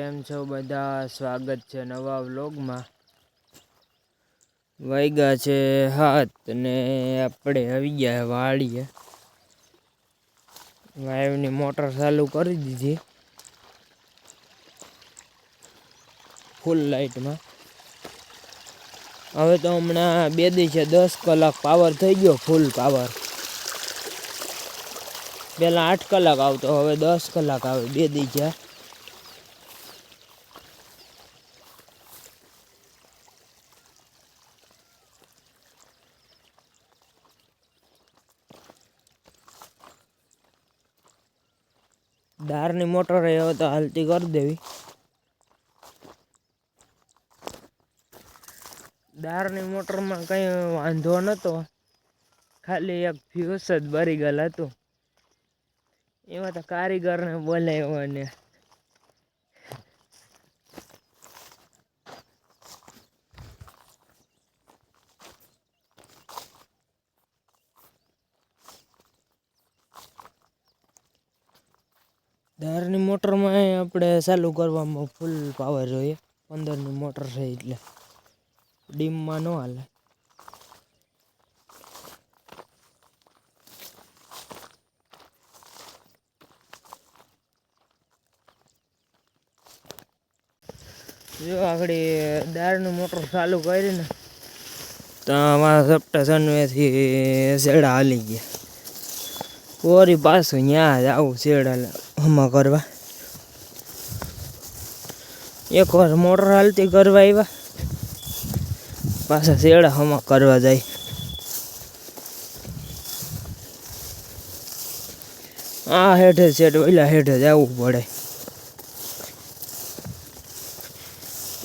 કેમ છો? બધા સ્વાગત છે નવા વ્લોગમાં. વાગ્યા છે હાથ ને આપણે આવી ગયા વાળીએ. વાયવની મોટર ચાલુ કરી દીધી. ફૂલ લાઇટમાં હવે તો હમણાં બે દિવસે દસ કલાક પાવર થઈ ગયો ફૂલ પાવર પહેલાં આઠ કલાક આવતો, હવે દસ કલાક આવે બે દી દારની મોટર હવે તો હાલતી કરી દેવી. દારની મોટરમાં કંઈ વાંધો નહોતો ખાલી એક ફ્યુઝ જ બરી ગયેલ હતું. એમાં તો કારીગરને બોલાવ્યો ને. દારની મોટરમાં આપણે ચાલુ કરવામાં ફૂલ પાવર જોઈએ. પંદરની મોટર છે એટલે. ડીમમાં ન હાલે. જો આગળ દાળનું મોટર ચાલુ કરી ને તો અમારા સપ્ટા સનવેથી શેડા હાલી ગયા. ઓરી પાછું ત્યાં જ આવું શેડા હમા કરવા. એકવાર મોટર હાલતી કરવા આવ્યા. પાછા શેડા હમા કરવા જાય. આ હેઠે શેઠ ઓલા હેઠે જ આવવું પડે.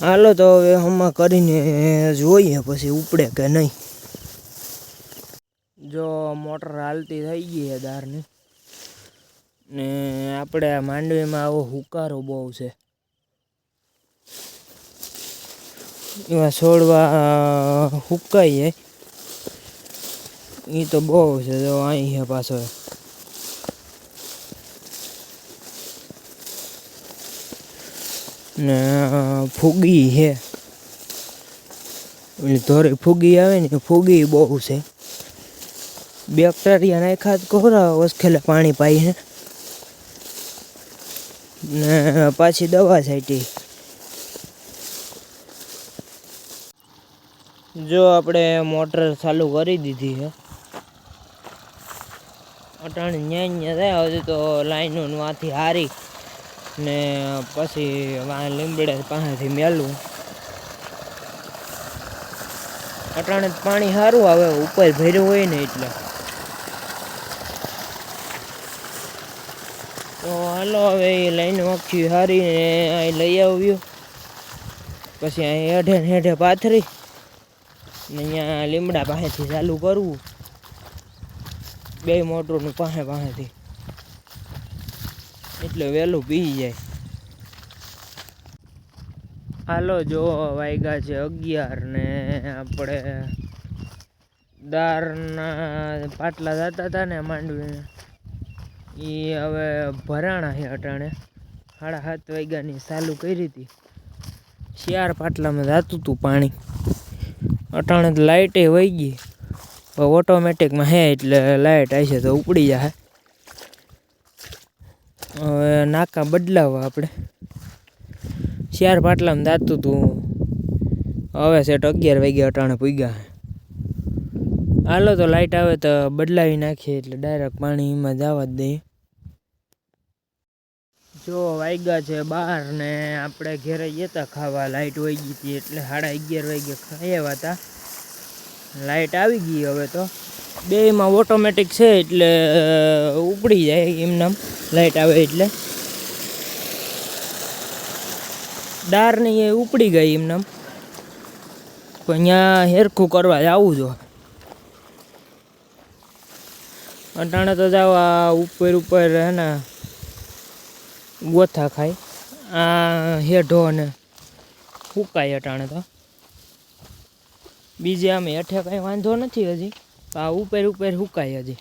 હાલો તો હવે હમા કરીને જોઈએ પછી ઉપડે કે નહીં. જો મોટર હાલતી થઈ ગઈ છે દારની. ને આપણે આ માંડવીમાં આવો હુકારો બહુ છે. એવા છોડવા હુકાઈ જાય એ તો બહુ છે, જો અહીં છે પાછો. ને ફૂગી છે ઓલી ધોરી ફૂગી આવે ને ફૂગી બહુ છે. બેક્ટેરિયા નાખ્યા કોરા વસખેલે પાણી પાઈ હે. ને પાછી દવા છાંટી. જો આપણે મોટર ચાલુ કરી દીધી છે. અટાણે ન્યા ન્યા થાય, હજુ તો લાઈનો વાથી હારી. ને પછી લીમડે પાસેથી મેલું. અટાણે પાણી સારું આવે, ઉપર ભર્યું હોય ને એટલે તો હાલો, હવે એ લઈને આખી હારીને અહીં લઈ આવ્યું. પછી અહીં હેઠે ને હેઠે પાથરી ને અહીંયા લીમડા પાસેથી ચાલુ કરવું બે મોટરનું પાસે પાસેથી. એટલે વહેલું પી જાય. હાલો, જો વાગ્યા છે અગિયાર ને આપણે દારના પાટલા જતા હતા ને માંડવીને. એ હવે ભરાણા છે અટાણે. સાડા સાત વાગ્યાની ચાલુ કરી હતી. શિયાર પાટલામાં જતું હતું પાણી. અટાણે તો લાઇટે વહી ગઈ. પણ ઓટોમેટિકમાં હે એટલે લાઇટ આવશે તો ઉપડી જાય હવે નાકા બદલાવવા આપણે. શિયાર પાટલામાં દાતું હતું હવે સેટ અગિયાર વાગ્યા અટાણે પૂગ્યા હાલો તો લાઇટ આવે તો બદલાવી નાખીએ એટલે ડાયરેક્ટ પાણી એમાં જવા જ દઈએ. જો વાગ્યા છે બાર ને આપણે ઘેરે જતા ખાવા લાઇટ વહી ગઈ હતી એટલે સાડા અગિયાર વાગે આવ્યા હતા લાઇટ આવી ગઈ હવે તો. બેમાં ઓટોમેટિક છે એટલે ઉપડી જાય એમને લાઇટ આવે એટલે. દારની એ ઉપડી ગઈ એમને પણ અહીંયા હેરખું કરવા જવું જો. અટાણે તો જાવ આ ઉપર ઉપર હે ને, ગોથા ખાય. આ હેઢો ને ફૂકાય અટાણે તો. બીજે આમ હેઠે કાંઈ વાંધો નથી હજી. આ ઉપર ઉપર હુકાય હજી.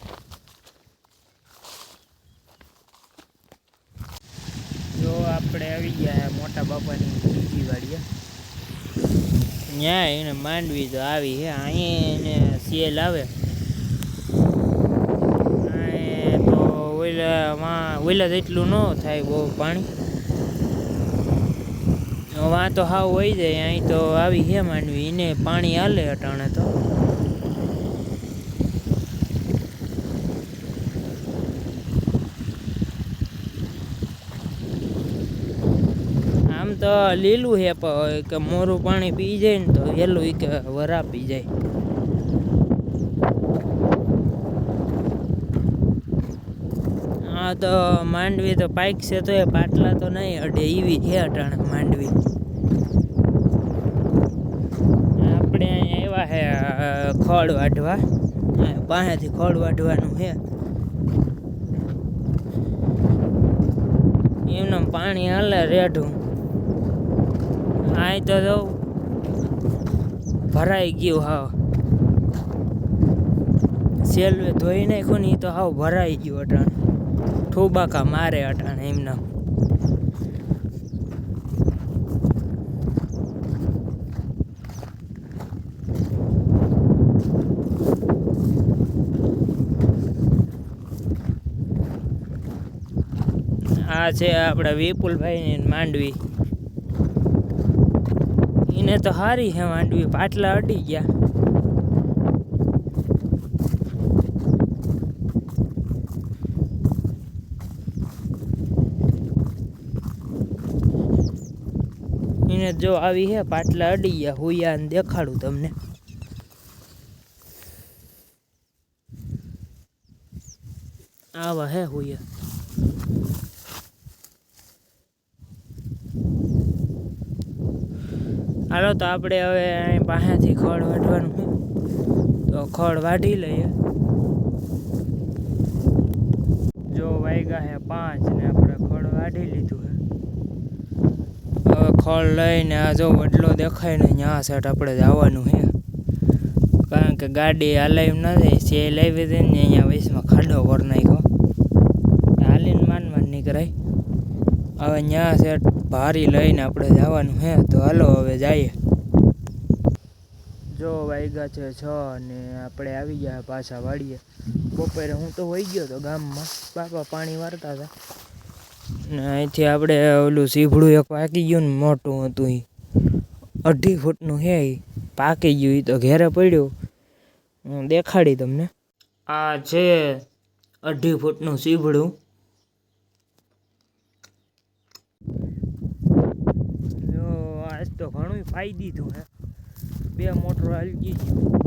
જો આપણે આવી ગયા મોટા બાપાની બીજી વાડીએ. ન્યા એને માંડવી તો આવી હે. અહીંયા એને સેલ આવે અહીંયા તો ઓઈલામાં ઓઈલા જેટલું ન થાય બહુ પાણી. વાં તો હાવ હોય જાય, અહીં તો આવી હે માંડવી, એને પાણી હાલે અટાણે તો. આમ તો લીલું હે કે મોરું પાણી પી જાય ને તો હેલું કે વરા પી જાય. આ તો માંડવી તો પાઇક છે, તો એ પાટલા તો નહીં અડે એવી છે અટાણે માંડવી. આપણે અહીંયા એવા હે ખોળ વાઢવા. પાસેથી ખોળ વાઢવાનું છે એમને પાણી હાલે રેઢું. આ તો જો, ભરાઈ ગયું હાવ. સેલવે ધોઈ નાખ્યું ને એ તો હાવ ભરાઈ ગયું અટાણે. ઠોબાકા મારે અટાણે એમના. આ છે આપણા વિપુલભાઈની માંડવી. એને તો સારી છે માંડવી, પાટલા અડી ગયા. એને જો આવી હે પાટલા અડી ગયા હુયા ને દેખાડું તમને. આવા હે હુયા. હાલો તો આપણે હવે અહીં પાસેથી ખડ વાઢવાનું તો ખડ વાઢી લઈએ. જો વાગ્યા હે પાંચ ને આપણે ખડ વાઢી લીધું છે હવે લઈને આ જો વડલો દેખાય ને ત્યાં સેટ આપણે જવાનું હે. કારણ કે ગાડી હલાવી ના જાય સે લાવી દે ને અહીંયા વયસમાં ખાડો કરી નાખ્યો. હાલીને માન માન નીકળાય. હવે ત્યાં સેટ ભારી લઈને આપણે જવાનું હે, તો હાલો હવે જઈએ. જો વાગ્યા છે છ ને આપણે આવી ગયા પાછા વાડીએ. બપોરે હું તો વહી ગયો તો ગામમાં. બાપા પાણી વારતા હતા. ને અહીંથી આપણે ઓલું સીભડું એક પાકી ગયું ને મોટું હતું એ અઢી ફૂટનું છે એ પાકી ગયું એ તો ઘેરે પડ્યું. હું દેખાડી તમને આ છે અઢી ફૂટનું સીભડું. જો, આજ તો ઘણું ફાઈ દીધું હે. બે મોટર હાલકી ગઈ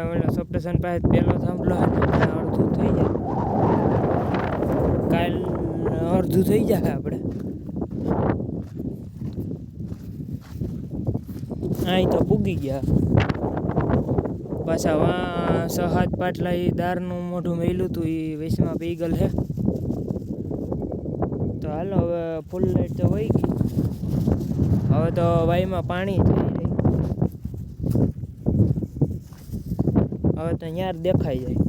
આપણે સપ્ટેશન પાસે પેલો થાંભલો અડધું થઈ જાય. કાલ અડધું થઈ જાય આપણે. અહીં તો પૂગી ગયા. પાછા વા છ પાટલા એ દારનું મોઢું મેલું હતું એ વેસમાં પીગલ હે તો હાલો, હવે ફૂલ લાઈટ તો વહી ગઈ. હવે તો વાઈમાં પાણી થઈ હવે તો યાર દેખાઈ જાય.